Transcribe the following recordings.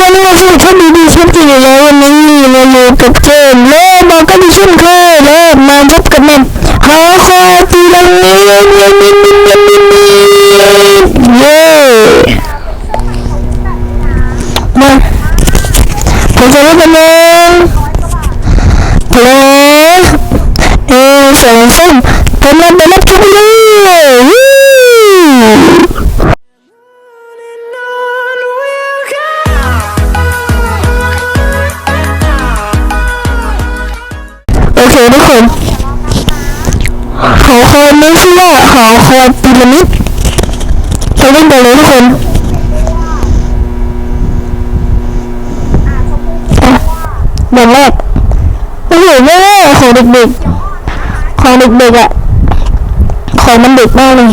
แล้วนะสวัสดีครับดีดีฉันจีแล้ววันนี้เราอยู่กับเจมเล่มาก็ดีเช่นเคยแล้วมาพบกับแมมหาคอตีลังเงี้ยเงี้ยเงี้ยเงี้ยเงี้ยเงี้ยเย้มาผมจะเล่นกันเลย ทุกคนหอคอยนี้ชื่อว่าหอคอยพีระมิดเราเล่นกันเลยทุกคนเดือนแรกโอ้โหแม่ของเด็กๆของเด็กๆอะของมันเด็กมากเลย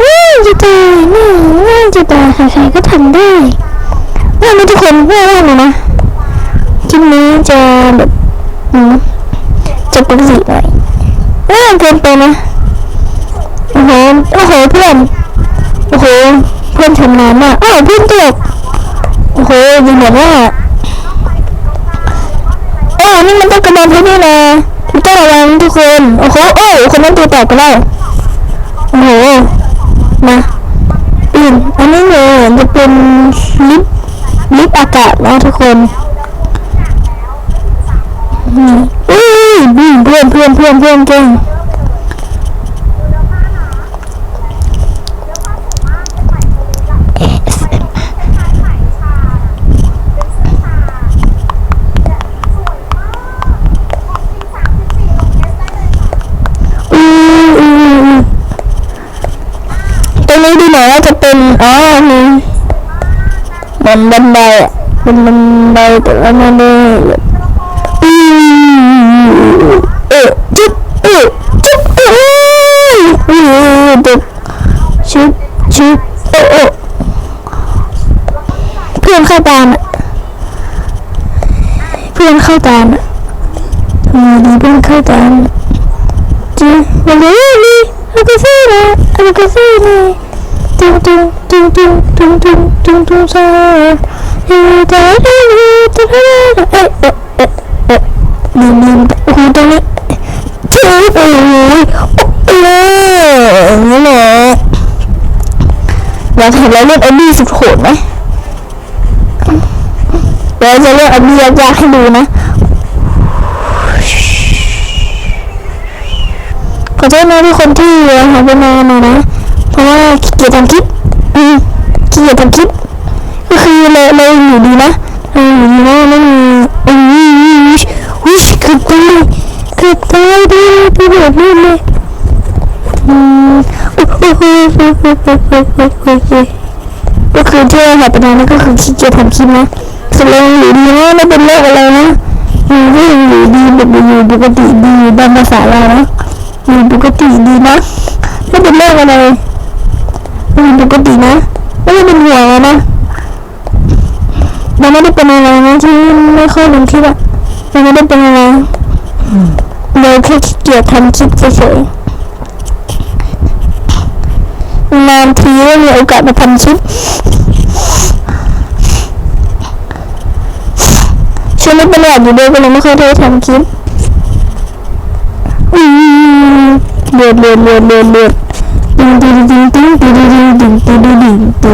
ว้าจะตายน่าน่าจะตายใครๆก็ทำได้ว่าไหมทุกคนว่าว่าเลยนะคลิปนี้จะแบบอืม จะปกติหน่อยเออเกิน ไปนะ โอ้โห โอ้โหเพื่อน โอ้โห เพื่อนทำงานมากอ้าวเพื่อนตกโอ้โหดูเหมือนว่าโอ้นี่มันต้องกระดานเพชรนี่นะมันต้องระวังทุกคน โอ้โห โอ้คนนั้นตัวแตกไปแล้วโอ้โห มาอืมอันนี้เนี่ยจะเป็นลิฟต์ลิฟต์อากาศนะทุกคนอืมอุ้ยอืมเพื่อนเพื่อนเพื่อนเพื่อนเก่ง นี้ดูหน่อยว่าจะเป็นอ๋อนี่มันบันไดอะเป็นบันไดแต่ว่าไม่ได้แบบอืมเออจุ๊บเออจุ๊บเออเออจุ๊บชุบชุบโอ้โอ้เพื่อนเข้าตามอะเพื่อนเข้าตามอะอืมดีเพื่อนเข้าตามจีมาเลยนี่เอาไปซื้อนะเอาไปซื้อนะตุ้งตุ้งตุ้งตุ้งตุ้งตุ้งตุ้งตุ้งซ่าเฮ้ยแต่เฮ้ยแต่เฮ้ยเอ๊ะเอ๊ะเอ๊ะเอ๊ะลืมลืมโอ้โหตรงนี้เจ๊โอ้ยโอ้ยนี่แหละอยากเห็นเราเล่นอันนี้สุดโหดไหมเดี๋ยวจะเล่นอันนี้ยากๆให้ดูนะขอโทษนะทุกคนที่หายไปนานมานะ เพราะว่าขี้เกียจทำคลิปอืมขี้เกียจทำคลิปก็คือเราเราอยู่ดีนะเราอยู่ดีนะไม่มีอุ้ยอุ้ยเกือบตายเกือบตายดิไปหมดนู่เลยอืมโอ้โหก็คือที่เราหายไปนานนั่นก็คือขี้เกียจทำคลิปนะส่วนเราอยู่ดีนะไม่เป็นโรคอะไรนะอยู่ที่อยู่ดีแบบอยู่ปกติดีตามภาษาเรานะอยู่ปกติดีนะไม่เป็นโรคอะไร อยู่ปกตินะ ไม่ได้เป็นห่วงนะเราไม่ได้เป็นอะไรนะที่ไม่ค่อยลงคลิปอะเราไม่ได้เป็นอะไรเราแค่ขี้เกียจทำคลิปเฉยๆนานทีได้มีโอกาสมาทำคลิปช่วงนี้เป็นแบบอยู่ด้วยก็เลยไม่ค่อยได้ทำคลิปเดือดเดือดเดือดเดือด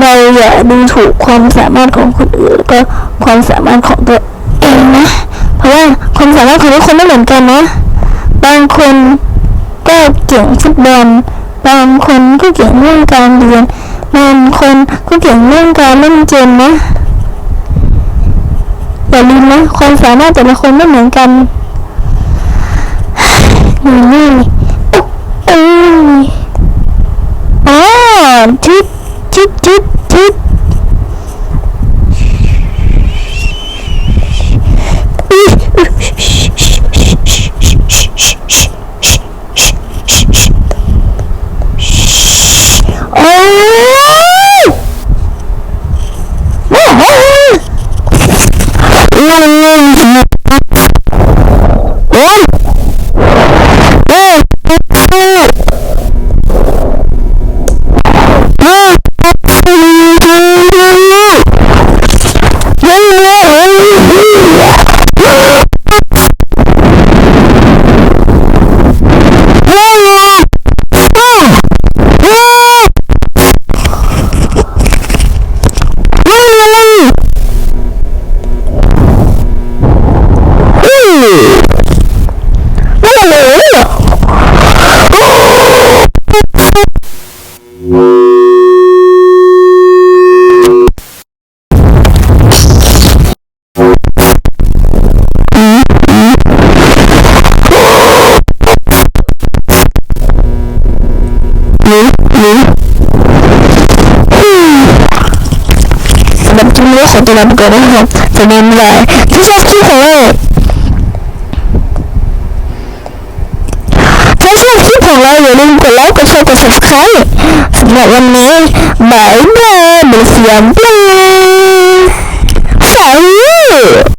เราอย่าดูถูกความสามารถของคนอื่นแล้วก็ความสามารถของตัวเองนะ เพราะว่าความสามารถของทุกคนไม่เหมือนกันนะ บางคนก็เก่งฟุตบอล บางคนก็เก่งเรื่องการเรียนบางคนก็เก่งเรื่องการเล่นเกมนะอย่าลืมนะความสามารถแต่ละคนไม่เหมือนกันนี่นี่เอ้ยอ๋อทิศทิศทิศทิศ สำหรับคลิปนี้ขอตัวลาไปก่อนนะครับสวัสดีบายที่ชอบคลิปของเราถ้าชอบคลิปของเราอย่าลืมกดไลค์กดแชร์กด subscribe สำหรับวันนี้บายบายเดี๋ยวเสียงปลา